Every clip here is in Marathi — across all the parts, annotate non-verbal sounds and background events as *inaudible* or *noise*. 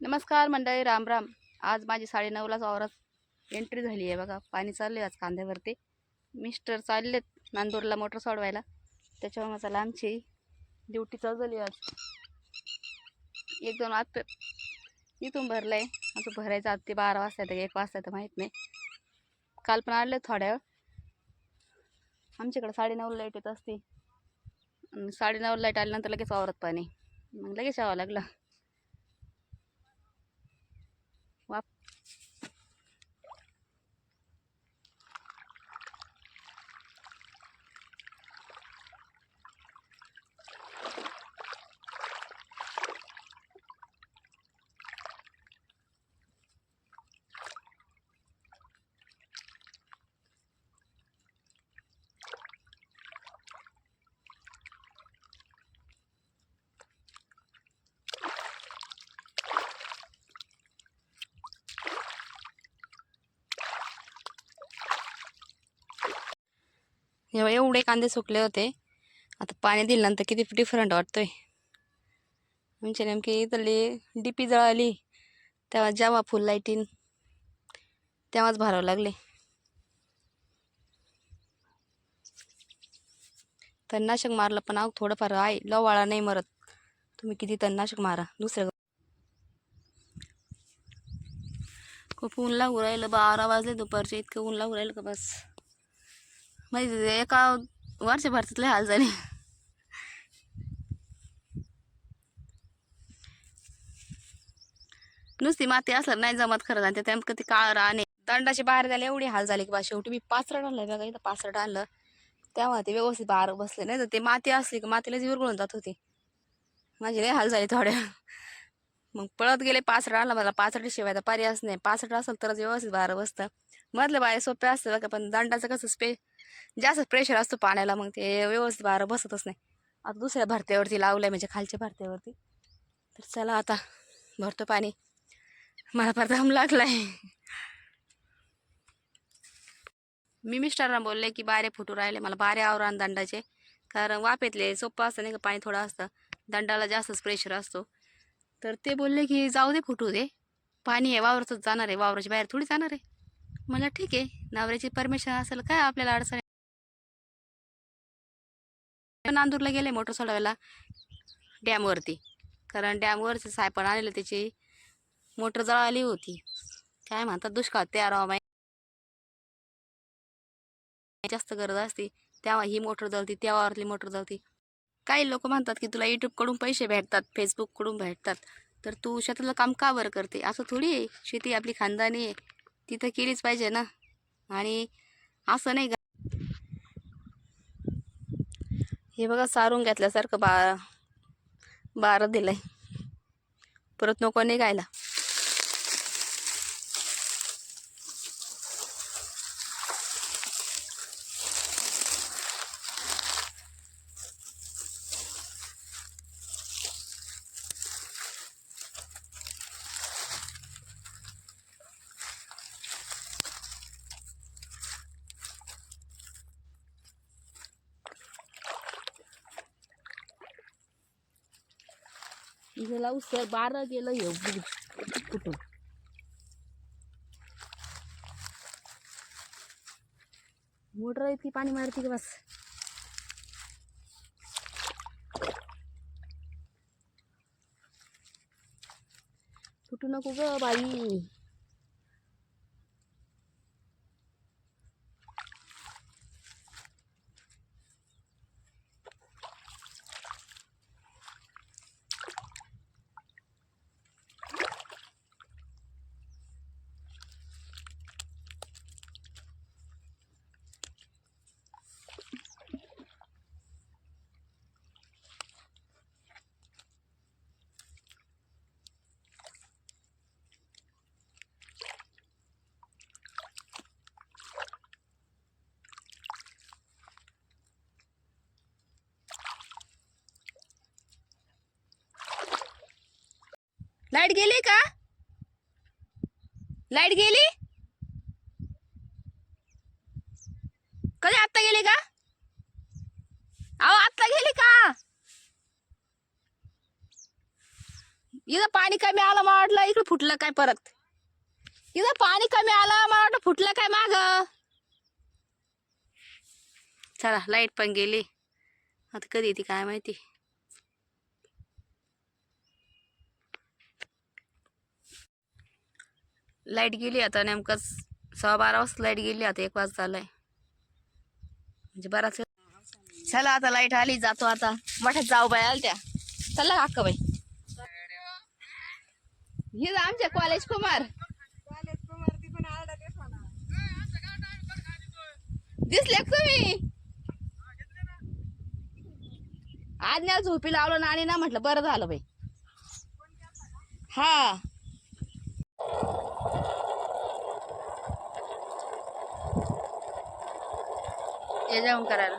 नमस्कार मंडळी राम राम. आज माझी साडेनऊलाच वावरात एंट्री झाली आहे बघा. पाणी चाललं आहे आज कांद्यावरती. मिस्टर चाललेत नांदूरला मोटर सोडवायला. त्याच्यामुळे माझा लांबची ड्युटी चालू झाली आज. एक दोन आत इथून भरलं आहे असं भरायचं आत ते बारा वाजता येतं एक वाजता येतं माहीत नाही. काल पण आणलं थोड्या वेळ. आमच्याकडे साडेनऊला लाइट येत असते. साडेनऊ लाइट आल्यानंतर लगेच वावरत पाणी. मग लगेच यावं लागलं. वाप एव- एवढे कांदे सुकले होते. आता पाणी दिल्यानंतर किती डिफरंट वाटतोय. म्हणजे नेमकी इथली डीपी जळाली. तेव्हा जेव्हा फुल लाईटीन तेव्हाच भरावं लागले. तणनाशक मारलं पण अहो थोडंफार आहे. लवाळा नाही मरत. तुम्ही किती तणनाशक मारा. दुसरं खूप ऊन लागू राहिलं बारा वाजले दुपारचे. इतकं ऊन लागू राहिलं का बस? म्हणजे माहिती एका वर्षभरातले हाल झाले. नुसती माती असलं नाही जमत खरं आणि त्यात कधी काळ राणे दंडाची बाहेर झाले एवढी हाल झाली की बा शेवटी मी पाचरट आणलं बघा इथं पाचरट आणलं. तेव्हा ते व्यवस्थित बाहेर बसले. नाही तर ते माती असली की मातीलाच विरगळून जात होती. माझी लय हाल झाली थोड्या. मग पळत गेले पाचरट आणला. मला पाचरट शिवाय तर पर्यायच नाही. पाचरट असेल तरच व्यवस्थित बाहेर बसतं. मधलं बाहेर सोपे असतं बघा पण दंडाचं कसं स्पे जास्त प्रेशर असतो पाण्याला मग ते व्यवस्थित बाहेर बसतच नाही. आता दुसऱ्या भरत्यावरती लावलंय म्हणजे खालच्या भरत्यावरती. तर चला आता भरतो पाणी. मला फार दम लागलाय. मी मिस्टरना बोलले की बारे फुटू राहिले. मला बारे आवरान दंडाचे. कारण वापेतले सोपं असतं नाही का पाणी थोडं असतं. दंडाला जास्तच प्रेशर असतो. तर ते बोलले की जाऊ दे फुटू दे. पाणी आहे वावरातच जाणार आहे. वावराच्या बाहेर थोडी जाणार आहे. मला ठीक आहे. नवऱ्याची परमिशन असेल काय आपल्याला अडचण नांदूरला गेले मोटर सोडवायला डॅमवरती. कारण डॅमवरचं सायपण आलेलं त्याची. मोटर जळाली होती. काय म्हणतात दुष्काळ तयार व्हावा जास्त गरज असते. तेव्हा ही मोटर जळती तेव्हावरली मोटर जळती. काही लोक म्हणतात की तुला यूट्यूबकडून पैसे भेटतात फेसबुककडून भेटतात. तर तू शेतातलं काम का बरं करते? असं थोडी आहे. शेती आपली खानदानी आहे. तिथं केलीच पाहिजे ना. आणि असं नाही का? हे बघा सारून घेतल्यासारखं बा बारं दिलंय. परत नको नाही गायला गेला उसर बारा गेलं हे बुड- कुठून? मोटर इतकी पाणी मारते की बस. फुटू नको ग बाई. लाइट गेली का? लाइट गेली? कधी आत्ता गेली का? अहो आत्ता गेली का? इथं पाणी कमी आलं मला वाटलं इकडे फुटलं काय परत? इथं पाणी कमी आलं मला वाटलं फुटलं काय माग? चला लाइट पण गेली. आता कधी येते काय माहिती? लाइट गेली आता नेमकंच सव्वा बारा वाजता लाइट गेली आता एक वाजता आलाय. म्हणजे बराच चला आता लाइट आली जातो आता. मोठ्यात जाऊ बाई आल त्या चला का बाई. हे जा आमच्या कॉलेज कुमार. दिसले का तुम्ही? आज ना झोपी लावलं ना आणि ना म्हटलं बरं झालं बाई. हा. ये जाऊन करायला.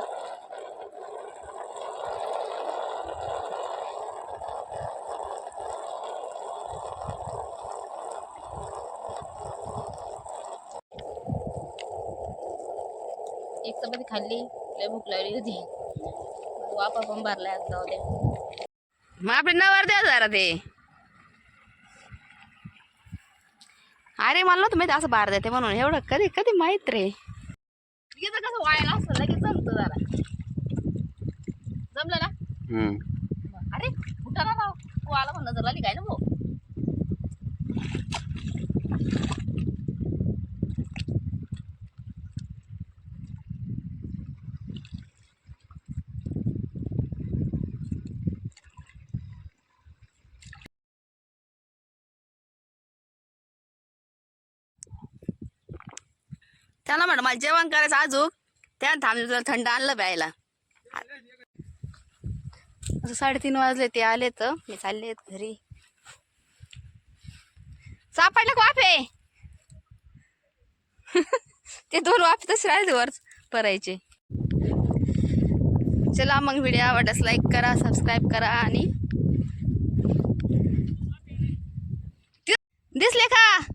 एक चपाती खाल्ली लय भूक लागली होती. वापा पण भरलाय आता जाऊ दे. मग आपले नवर द्या जरा ते. अरे मला नव्हतं माहिती असं बार देते म्हणून. एवढं कधी कधी माहीत रे. कसं व्हायला असतं लगेच जमतं जरा. जमलं ना? अरे कुठं ना राव तू आला आली काय ना भाऊ. त्याला म्हण मला जेवण करायचं आजूक त्या थांबले थंड आणलं प्यायला. असं साडेतीन वाजले ते आले तर मी चालले घरी. सापडलं का वाफे? *laughs* ते दोन वाफे तसे राहिले वर भरायचे चला मग व्हिडिओ आवडल्यास लाईक करा सबस्क्राईब करा आणि दिसले का?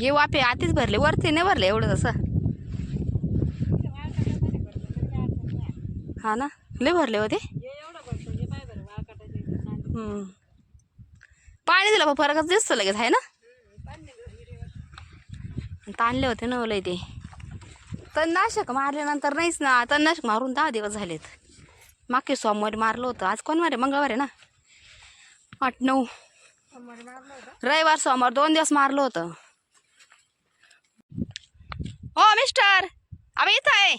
हे वाफे आधीच भरले वरती नाही भरले एवढं तसं हा ना? लय भरले होते पाणी दिलं फरकच दिसतो लगेच आहे ना? ताणले होते ना लय ते. तणनाशक मारल्यानंतर नाहीच ना तणनाशक मारून दहा दिवस झालेत. मागे सोमवारी मारलं होतं आज कोण मारे मंगळवार आहे ना? आठ नऊ. रविवार सोमवार दोन दिवस मारलं होतं. हो मिस्टर आम्ही इथं आहे